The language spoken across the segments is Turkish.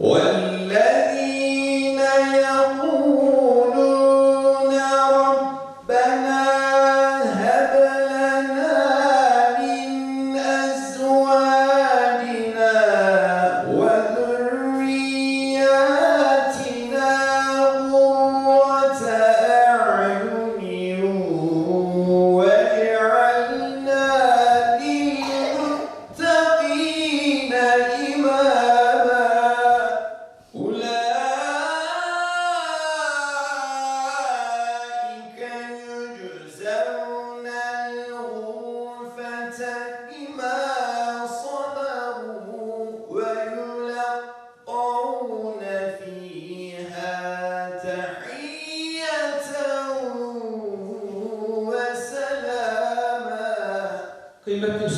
وال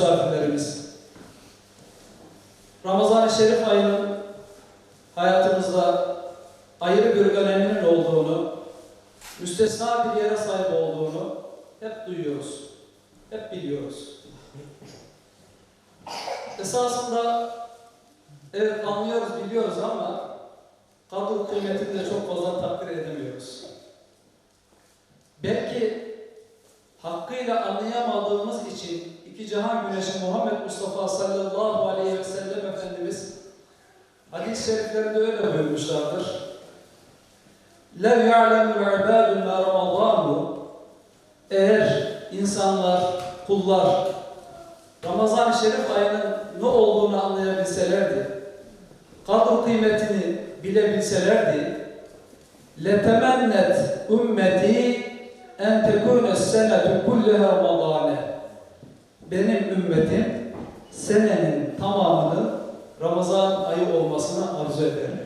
misafirlerimiz, Ramazan-ı Şerif ayının hayatımızda ayrı bir öneminin olduğunu, müstesna bir yere sahip olduğunu hep duyuyoruz, hep biliyoruz. Esasında evet anlıyoruz, biliyoruz ama kadro kıymetini de çok fazla takdir edemiyoruz. Belki hakkıyla anlayamadığımız için iki cihan güneşi Muhammed Mustafa sallallahu aleyhi ve sellem Efendimiz hadis-i şeriflerinde öyle buyurmuşlardır. لَوْ يَعْلَمُ الْعِبَادُ مَا رَمَضَانُ Eğer insanlar, kullar Ramazan-ı Şerif ayının ne olduğunu anlayabilselerdi, kadr kıymetini bilebilselerdi, لَتَمَنَّتْ ümmeti en tekune senetu kulliha ramadane. benim ümmetim senenin tamamının Ramazan ayı olmasını arzu ederim.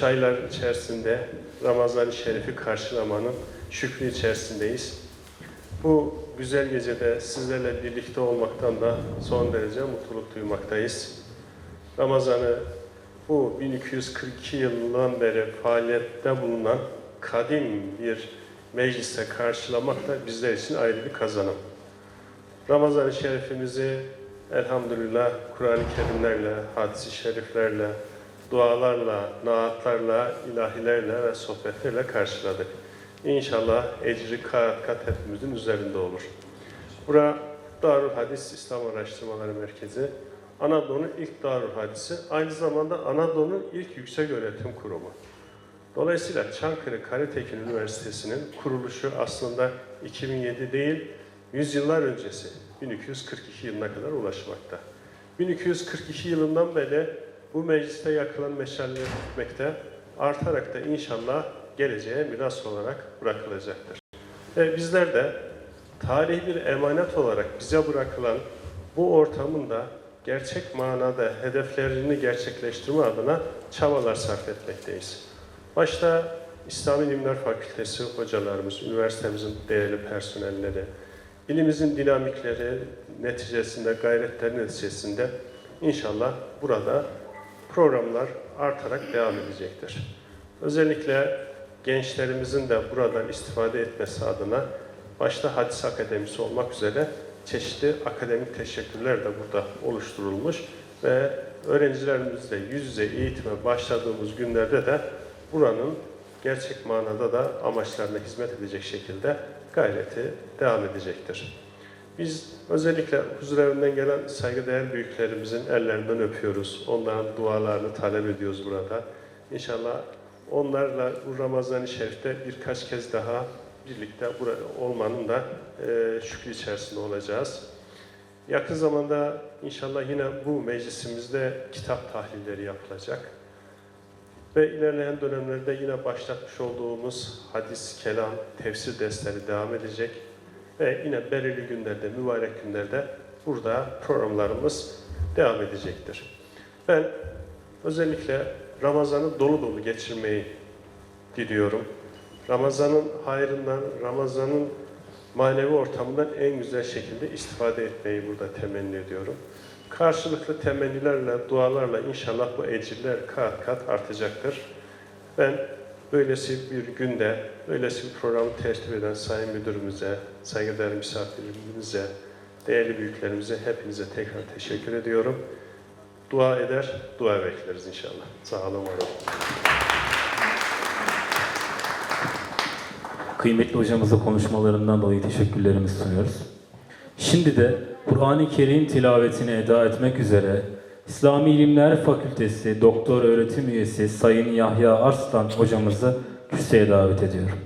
Ediyorum. Üç aylar içerisinde Ramazan-ı Şerif'i karşılamanın şükrü içerisindeyiz. Bu güzel gecede sizlerle birlikte olmaktan da son derece mutluluk duymaktayız. Ramazan'ı bu 1242 yılından beri faaliyette bulunan kadim bir mecliste karşılamak da bizler için ayrı bir kazanım. Ramazan-ı Şerifimizi elhamdülillah Kur'an-ı Kerimlerle, hadis-i şeriflerle, dualarla, naatlarla, ilahilerle ve sohbetlerle karşıladık. İnşallah ecri kat kat hepimizin üzerinde olur. Bura Darül Hadis İslam Araştırmaları Merkezi. Anadolu'nun ilk Darül Hadisi, aynı zamanda Anadolu'nun ilk yüksek öğretim kurumu. Dolayısıyla Çankırı Karatekin Üniversitesi'nin kuruluşu aslında 2007 değil, yüzyıllar öncesi 1242 yılına kadar ulaşmakta. 1242 yılından beri bu mecliste yakılan meşaleler bitmekte, artarak da inşallah geleceğe miras olarak bırakılacaktır. Ve bizler de tarihi bir emanet olarak bize bırakılan bu ortamın da gerçek manada hedeflerini gerçekleştirme adına çabalar sarf etmekteyiz. Başta İslami İlimler Fakültesi hocalarımız, üniversitemizin değerli personelleri, ilimizin dinamikleri neticesinde, gayretleri neticesinde inşallah burada programlar artarak devam edecektir. Özellikle gençlerimizin de buradan istifade etmesi adına başta Hadis Akademisi olmak üzere çeşitli akademik teşekkürler de burada oluşturulmuş ve öğrencilerimizle yüz yüze eğitime başladığımız günlerde de buranın gerçek manada da amaçlarına hizmet edecek şekilde gayreti devam edecektir. Biz özellikle huzurevinden gelen saygıdeğer büyüklerimizin ellerinden öpüyoruz. Onların dualarını talep ediyoruz burada. İnşallah onlarla bu Ramazan-ı Şerif'te birkaç kez daha birlikte bura- olmanın da e, şükrü içerisinde olacağız. Yakın zamanda inşallah yine bu meclisimizde kitap tahlilleri yapılacak. Ve ilerleyen dönemlerde yine başlatmış olduğumuz hadis, kelam, tefsir dersleri devam edecek. Ve yine belirli günlerde, mübarek günlerde burada programlarımız devam edecektir. Ben özellikle Ramazan'ı dolu dolu geçirmeyi diliyorum. Ramazan'ın hayrından, Ramazan'ın manevi ortamından en güzel şekilde istifade etmeyi burada temenni ediyorum. Karşılıklı temennilerle, dualarla inşallah bu ecirler kat kat artacaktır. Ben böylesi bir günde, böylesi bir programı tertip eden Sayın Müdürümüze, saygıdeğer misafirlerimize, değerli büyüklerimize, hepinize tekrar teşekkür ediyorum. Dua eder, dua bekleriz inşallah. Sağ olun, var olun. Kıymetli hocamıza konuşmalarından dolayı teşekkürlerimizi sunuyoruz. Şimdi de Kur'an-ı Kerim tilavetini eda etmek üzere İslami İlimler Fakültesi Doktor Öğretim Üyesi Sayın Yahya Arslan hocamızı kürsüye davet ediyorum.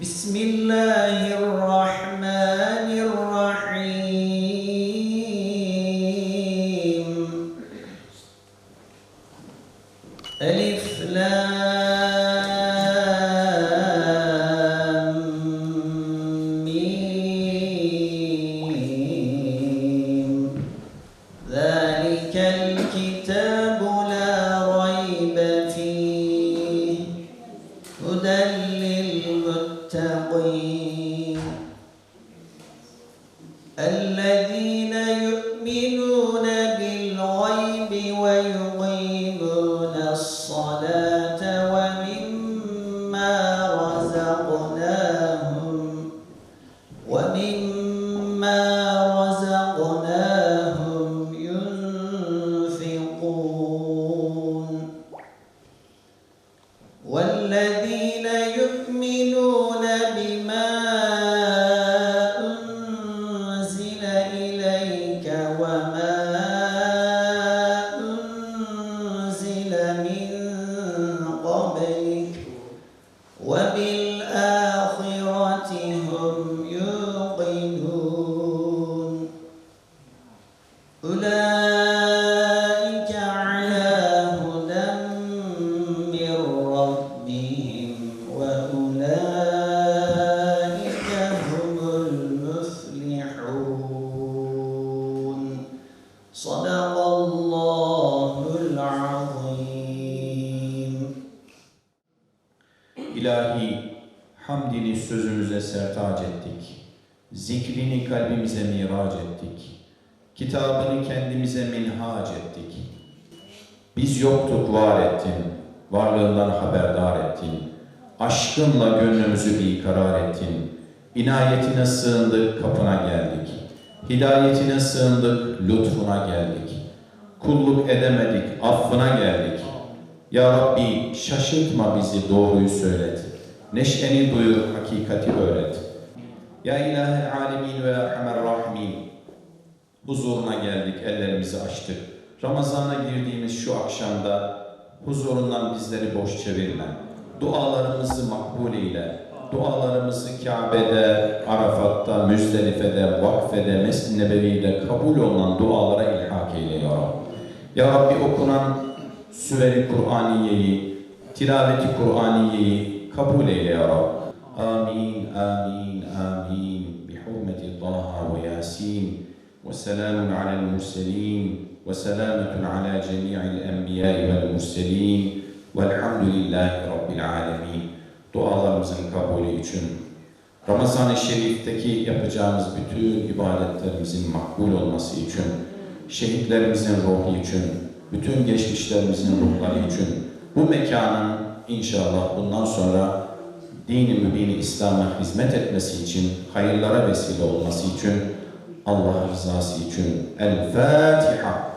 Bismillahirrahmanirrahim. Okay. صدق الله العظيم İlahi, hamdini sözümüze sertac ettik. Zikrini kalbimize mirac ettik. Kitabını kendimize minhac ettik. Biz yoktuk var ettin, varlığından haberdar ettin. Aşkınla gönlümüzü bir karar ettin. İnayetine sığındık, kapına geldik. Hidayetine sığındık, lütfuna geldik. Kulluk edemedik, affına geldik. Ya Rabbi şaşırtma bizi doğruyu söylet. Neşeni duyur, hakikati öğret. Ya İlahel Alemin ve Erhamer Rahimin. Huzuruna geldik, ellerimizi açtık. Ramazana girdiğimiz şu akşamda huzurundan bizleri boş çevirme. Dualarımızı makbul eyle. Dualarımızı Kabe'de, Arafat'ta, Müzdelife'de, Vakfe'de, Mescid-i Nebevi'de kabul olan dualara ilhak eyle ya Rabbi. Ya Rabbi okunan Süveri Kur'aniyeyi, tilaveti Kur'aniyeyi kabul eyle ya Rabbi. Amin, amin, amin. Bi hurmeti Taha ve Yasin. Ve selamun alel murselin. Ve selametun ala cemi'il enbiyai vel murselin. Velhamdülillahi Rabbil alemin. Dualarımızın kabulü için Ramazan-ı Şerif'teki yapacağımız bütün ibadetlerimizin makbul olması için, şehitlerimizin ruhu için, bütün geçmişlerimizin ruhları için, bu mekanın inşallah bundan sonra dini mübini İslam'a hizmet etmesi için, hayırlara vesile olması için, Allah rızası için El Fatiha.